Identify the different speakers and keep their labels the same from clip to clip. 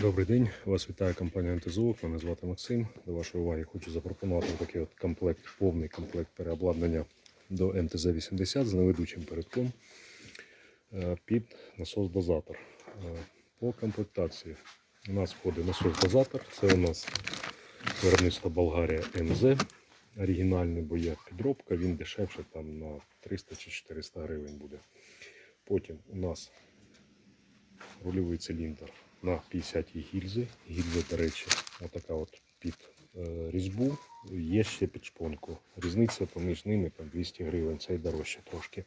Speaker 1: Добрий день, вас вітає компанія антизовок. Мене звати Максим. До вашої уваги хочу запропонувати такий от комплект, повний комплект переобладнання до МТЗ-80 з неведучим передком е, під насос-дозатор. Е, По комплектації у нас входить насос-дозатор. Це у нас виробництво Болгарія МЗ. Оригінальний, бо є підробка, він дешевше там на 300 чи 400 гривень буде. Потім у нас рульовий циліндр на 50 гільзи. Гільзи, до речі, отака от під е, різьбу. Є ще під шпонку. Різниця поміж ними там 200 гривень, це й дорожче трошки.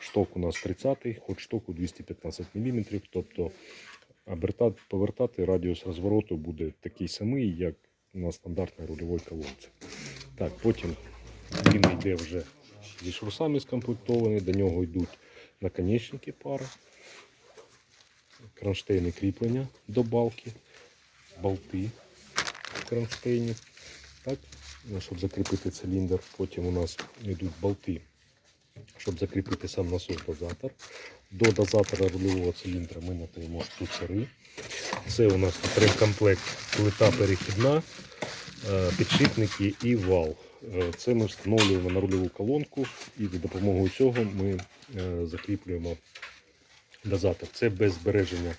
Speaker 1: Шток у нас 30-й, хоч штоку 215 мм, тобто повертати радіус розвороту буде такий самий, як на стандартній рульовій колонці. Так, потім він йде вже зі шрусами скомплектований, до нього йдуть наконечники пари кронштейни кріплення до балки, болти в кронштейні, так, щоб закріпити циліндр. Потім у нас йдуть болти, щоб закріпити сам насос-дозатор. До дозатора рульового циліндра ми надаємо штуцери. Це у нас ремкомплект плита перехідна, е, підшипники і вал. Е, Це ми встановлюємо на рульову колонку і за допомогою цього ми е, закріплюємо дозатор. Це без збереження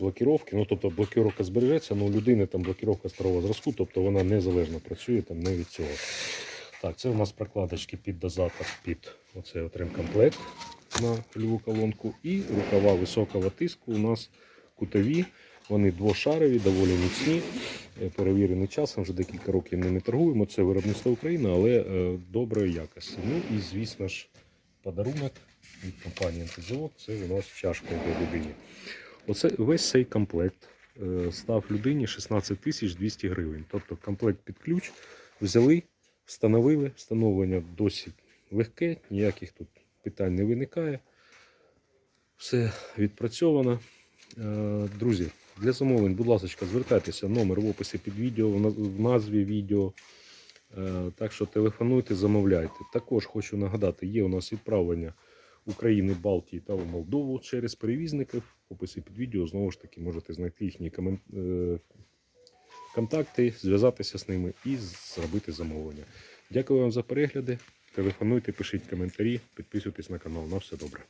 Speaker 1: блокіровки. Ну, тобто блокіровка збережеться, але у людини там блокіровка старого зразку, тобто вона незалежно працює там не від цього. Так, це у нас прокладочки під дозатор, під оцей от ремкомплект на льву колонку. І рукава високого тиску у нас кутові. Вони двошарові, доволі міцні, е, перевірені часом, вже декілька років ними торгуємо. Це виробництво України, але е, доброї якості. Ну і звісно ж, подарунок від компанії антизовок це у нас чашка для людини. Оце весь цей комплект е, став людині 16 тисяч 200 гривень. Тобто комплект під ключ взяли, встановили. Встановлення досить легке, ніяких тут питань не виникає. Все відпрацьовано. Е, Друзі, для замовлень, будь ласка, звертайтеся, номер в описі під відео, в назві відео. Е, Так що телефонуйте, замовляйте. Також хочу нагадати, є у нас відправлення України, Балтії та у Молдову через перевізників. В описі під відео знову ж таки можете знайти їхні е, контакти, зв'язатися з ними і зробити замовлення. Дякую вам за перегляди. Телефонуйте, пишіть коментарі, підписуйтесь на канал. На все добре.